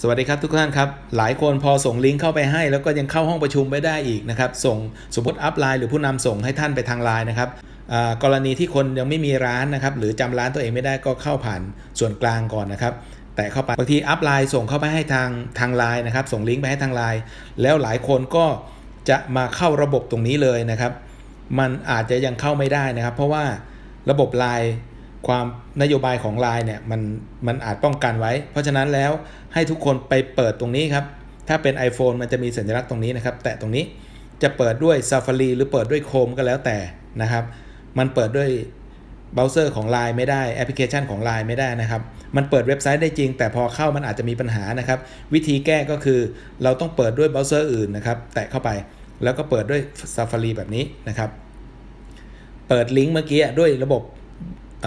สวัสดีครับทุกท่านครับ หลายคนพอส่งลิงก์เข้าไปให้ แล้วก็ยังเข้าห้องประชุมไม่ได้อีกนะครับส่งสมมติอัพไลน์หรือผู้นำส่งให้ท่านไปทางไลน์นะครับกรณีที่คนยังไม่มีร้านนะครับหรือจำร้านตัวเองไม่ได้ก็เข้าผ่านส่วนกลางก่อนนะครับแต่เข้าไปบางทีอัพไลน์ส่งเข้าไปให้ทางทางไลน์นะครับส่งลิงก์ไปให้ทางไลน์แล้วหลายคนก็จะมาเข้าระบบตรงนี้เลยนะครับ มันอาจจะยังเข้าไม่ได้นะครับ เพราะว่าระบบไลน์ ความนโยบายของไลน์เนี่ยมันมันอาจป้องกันไว้ เพราะฉะนั้นแล้วให้ทุกคนไปเปิดตรงนี้ครับ ถ้าเป็น iPhone มันจะมีสัญลักษณ์ตรงนี้นะครับ แตะตรงนี้จะเปิดด้วย Safari หรือเปิดด้วย Chrome ก็แล้วแต่นะครับ มันเปิดด้วยเบราว์เซอร์ของ Line ไม่ได้แอปพลิเคชันของ Line ไม่ได้นะครับ มันเปิดเว็บไซต์ได้จริง แต่พอเข้ามันอาจจะมีปัญหานะครับ วิธีแก้ก็คือเราต้องเปิดด้วยเบราว์เซอร์อื่นนะครับ แตะเข้าไปแล้วก็เปิดด้วย Safari แบบนี้นะครับ เปิดลิงก์เมื่อกี้ด้วยระบบ เ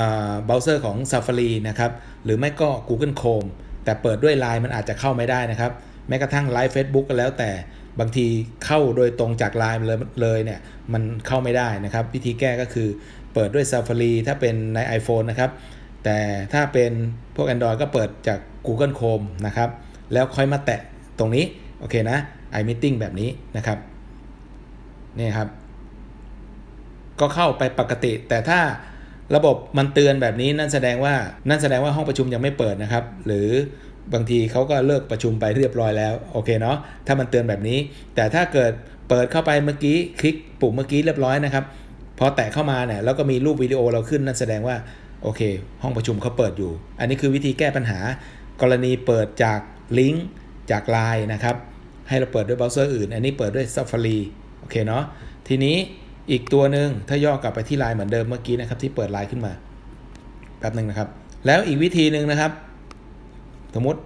บราว์เซอร์ของ Safari นะครับ หรือไม่ก็ Google Chrome แต่เปิดด้วย Line มันอาจจะเข้าไม่ได้นะครับ แม้กระทั่งไลฟ์ Facebook ก็แล้วแต่บางทีเข้าโดยตรงจาก Line เลยเลยเนี่ย มันเข้าไม่ได้นะครับ วิธีแก้ก็คือเปิดด้วย Safari ถ้าเป็นใน iPhone นะครับ แต่ถ้าเป็นพวก Android ก็เปิดจาก Google Chrome นะครับ แล้วค่อยมาแตะตรงนี้ โอเคนะ iMeeting แบบนี้นะครับนี่ครับ ก็เข้าไปปกติแต่ถ้า ระบบมันเตือนแบบนี้นั่นแสดงว่านั่นแสดงว่าห้องประชุมยังไม่เปิดนะครับ หรือบางทีเขาก็เลิกประชุมไปเรียบร้อยแล้วโอเคเนาะถ้ามันเตือนแบบนี้ แต่ถ้าเกิดเปิดเข้าไปเมื่อกี้คลิกปุ่มเมื่อกี้เรียบร้อยนะครับพอแตะเข้ามาเนี่ยแล้วก็มีรูปวิดีโอเราขึ้นนั่นแสดงว่าโอเค ห้องประชุมเขาเปิดอยู่ อันนี้คือวิธีแก้ปัญหา กรณีเปิดจากลิงก์จากไลน์นะครับให้เราเปิดด้วยเบราว์เซอร์อื่น อันนี้เปิดด้วย Safari โอเคเนาะทีนี้ อีกตัวหนึ่งถ้าย่อกลับไปที่ไลน์เหมือนเดิมเมื่อกี้นะครับที่เปิดไลน์ขึ้นมาแป๊บหนึ่งนะครับ แล้วอีกวิธีหนึ่งนะครับ สมมติ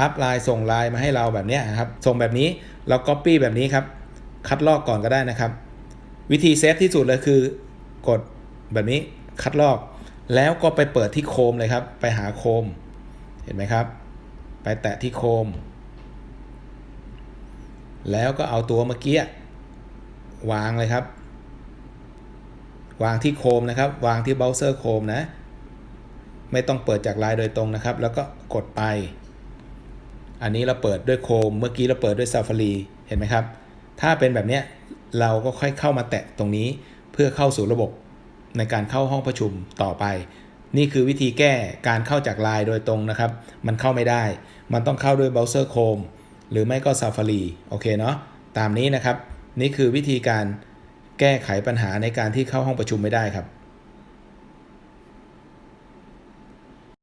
อัพไลน์ส่งไลน์มาให้เราแบบนี้ครับ ส่งแบบนี้เรา Copy แบบนี้ครับ คัดลอกก่อนก็ได้นะครับ วิธีเซฟที่สุดเลยคือกดแบบนี้คัดลอก แล้วก็ไปเปิดที่โคมเลยครับ ไปหาโคม เห็นไหมครับ ไปแตะที่โคม แล้วก็เอาตัวเมื่อกี้วางเลยครับ วางที่โคมนะครับ วางที่เบราว์เซอร์โคมนะ ไม่ต้องเปิดจากไลน์โดยตรงนะครับ แล้วก็กดไป อันนี้เราเปิดด้วยโคม เมื่อกี้เราเปิดด้วย Safari เห็นไหมครับ ถ้าเป็นแบบเนี้ยเราก็ค่อยเข้ามาแตะตรงนี้เพื่อเข้าสู่ระบบในการเข้าห้องประชุมต่อไป นี่คือวิธีแก้การเข้าจากไลน์โดยตรงนะครับ มันเข้าไม่ได้ มันต้องเข้าด้วยเบราว์เซอร์โคมหรือไม่ก็ Safari โอเคเนาะตามนี้นะครับ นี่คือวิธีการ แก้ไขปัญหาในการที่เข้าห้องประชุมไม่ได้ครับ